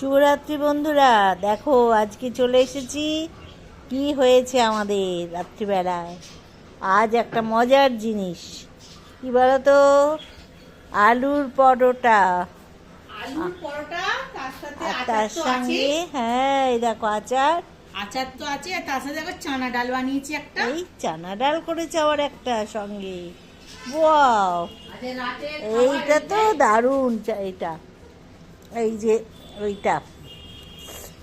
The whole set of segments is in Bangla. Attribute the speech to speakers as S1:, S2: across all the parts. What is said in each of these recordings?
S1: শুভরাত্রি বন্ধুরা। দেখো আজকে চলে এসেছি। কি হয়েছে আমাদের রাত্রিবেলায়? আজ একটা মজার জিনিস। কি বলতো? আলুর পরোটা।
S2: আলুর পরোটা তার
S1: সঙ্গে হ্যাঁ এই দেখো আচার।
S2: আচার তো আছে তার সাথে দেখো চানা ডাল বানিয়েছি একটা।
S1: এই চানা ডাল করেছে আবার একটা সঙ্গে। ওয়াও! এইটা তো দারুণ এইটা। এই যে ওইটা।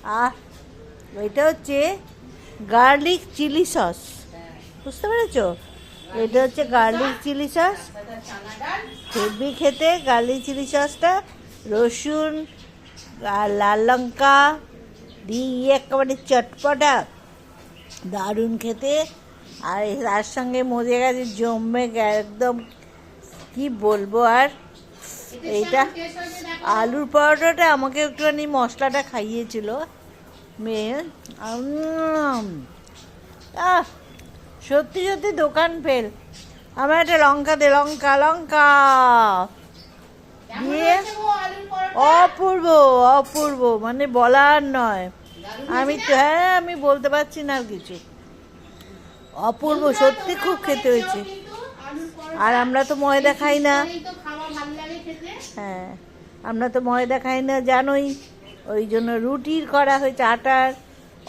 S1: আহ, ওইটা হচ্ছে গার্লিক চিলি সস। বুঝতে পেরেছ? এটা হচ্ছে গার্লিক চিলি সস। হেভি খেতে গার্লিক চিলি সসটা রসুন আর লাল লঙ্কা দিয়ে একেবারে চটপটা দারুণ খেতে। আর তার সঙ্গে মজে গেছে জমে একদম কি বলব আর? এইটা আলুর পরোটাটা আমাকে একটুখানি মশলাটা খাইয়েছিল। মেয়ে আহ সত্যি সত্যি দোকান ফেল। আমার একটা লঙ্কা দে লঙ্কা লঙ্কা। দিয়ে অপূর্ব অপূর্ব মানে বলার নয়। আমি তো হ্যাঁ আমি বলতে পারছি না আর কিছু। অপূর্ব সত্যি খুব খেতে হয়েছে। আর আমরা তো ময়দা খাই না।
S2: তো
S1: হ্যাঁ আমরা তো ময়দা খাই না জানোই। ওই জন্য রুটির করা হয়েছে আটার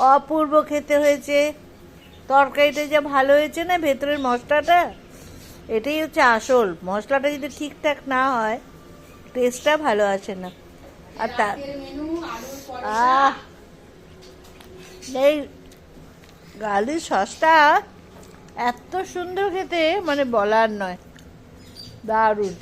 S1: অপূর্ব খেতে হয়েছে। তরকারিটা যা ভালো হয়েছে না ভেতরের মশলাটা এটাই হচ্ছে আসল। মশলাটা যদি ঠিকঠাক না হয় টেস্টটা ভালো আসে না। আর তার আহ! এই গালির সসটা এত সুন্দর খেতে মানে বলার নয়। দারুণ।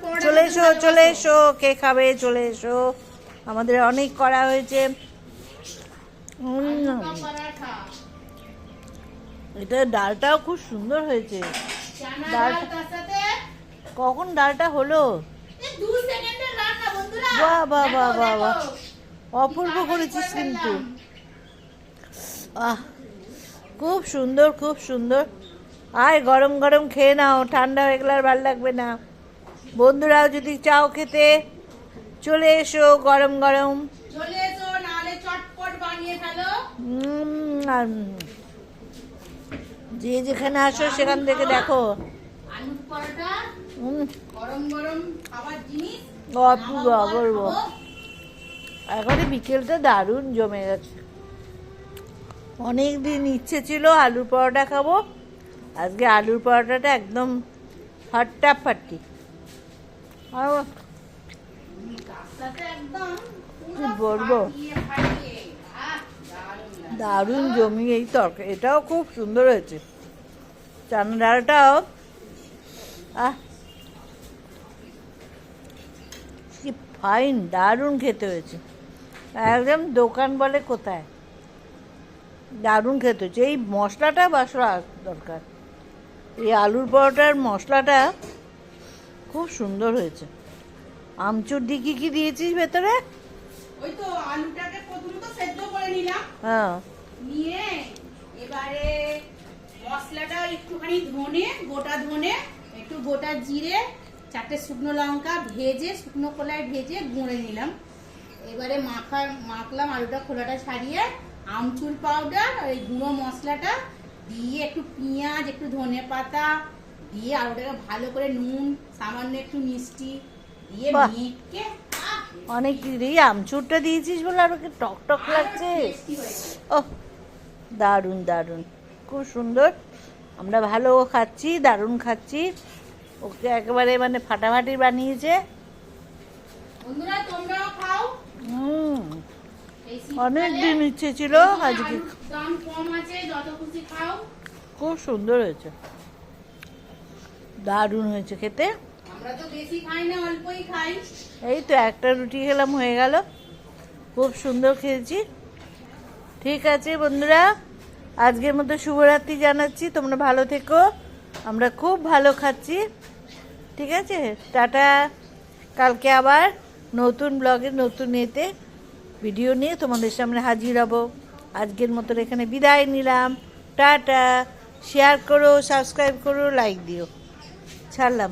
S2: পরোটা
S1: চলে এসো চলে এসো কে খাবে চলে এসো। আমাদের অনেক করা হয়েছে। এটা ডালটাও খুব সুন্দর হয়েছে। ডাল- কখন ডালটা হলো? বাহ, বাহ,
S2: দেখো,
S1: বাহ, বাহ, বাহ। অপূর্ব করেছিস কিন্তু। আহ খুব সুন্দর খুব সুন্দর। আয় গরম গরম খেয়ে নাও। ঠান্ডা হয়ে গেলে আর ভালো লাগবে না। বন্ধুরাও যদি চাও খেতে চলে এসো গরম গরম।
S2: চলে এসো নালে চটপট বানিয়ে ফেলো।
S1: আর যে যেখানে আসো সেখান থেকে দেখো।
S2: পরোটা।
S1: উম,
S2: গরম গরম খাবার জিনিস।
S1: অপূর্ব অপূর্ব
S2: খাব।
S1: বিকেলটা দারুণ জমে গেছে। অনেক দিন ইচ্ছে ছিল আলুর পরোটা খাব। আজকে আলুর পরোটাটা একদম
S2: রাস্তাতে
S1: কি বলব?
S2: দারুণ।
S1: জমি এই তরকারি এটাও খুব সুন্দর হয়েছে। চানা ডালটাও আহ কি ফাইন দারুণ খেতে হয়েছে। একদম দোকান বলে কোথায়? দারুণ খেতে হয়েছে। এই মশলাটা বাসা দরকার। এই আলুর পরোটার মশলাটা খুব সুন্দর হয়েছে। আমচুর দিকে কি দিয়েছিস ভেতরে?
S2: ওই তো আলুটাকে প্রথমত সেদ্ধ করে নিলাম।
S1: হ্যাঁ।
S2: নিয়ে এবারে মশলাটা একটুখানি ধনে গোটা ধনে একটু গোটা জিরে চারটে শুকনো লঙ্কা ভেজে শুকনো কলায় ভেজে গুঁড়ে নিলাম। এবারে মাখা মাখলাম আলুটা খোলাটা ছাড়িয়ে আমচুর পাউডার ওই গুঁড়ো মশলাটা দিয়ে একটু পেঁয়াজ একটু ধনে পাতা দিয়ে আলুটাকে ভালো করে নুন সামান্য একটু মিষ্টি দিয়ে। মেখে
S1: অনেক এই আমচুরটা দিয়েছিস বলে আর ওকে টক টক লাগছে। ও দারুণ দারুণ। খুব সুন্দর। আমরা ভালো খাচ্ছি দারুণ খাচ্ছি। ওকে একেবারে মানে ফাটাফাটি বানিয়েছে।
S2: বন্ধুরা তোমরাও খাও।
S1: হুম। অনেক দিন ইচ্ছে ছিল আজকে।
S2: দাম কম আছে যত খুশি খাও।
S1: খুব সুন্দর হয়েছে। দারুণ হয়েছে খেতে।
S2: আমরা তো বেশি খাই না অল্পই খাই।
S1: এই তো একটা রুটি খেলাম হয়ে গেল। খুব সুন্দর খেয়েছি। ঠিক আছে বন্ধুরা আজকের মতো শুভরাত্রি জানাচ্ছি। তোমরা ভালো থেকো। আমরা খুব ভালো খাচ্ছি। ঠিক আছে? টাটা। কালকে আবার নতুন ব্লগে নতুন এতে ভিডিও নিয়ে তোমাদের সামনে হাজির হব। আজকের মতন এখানে বিদায় নিলাম। টাটা। শেয়ার করো, সাবস্ক্রাইব করো, লাইক দিও। ছাড়লাম।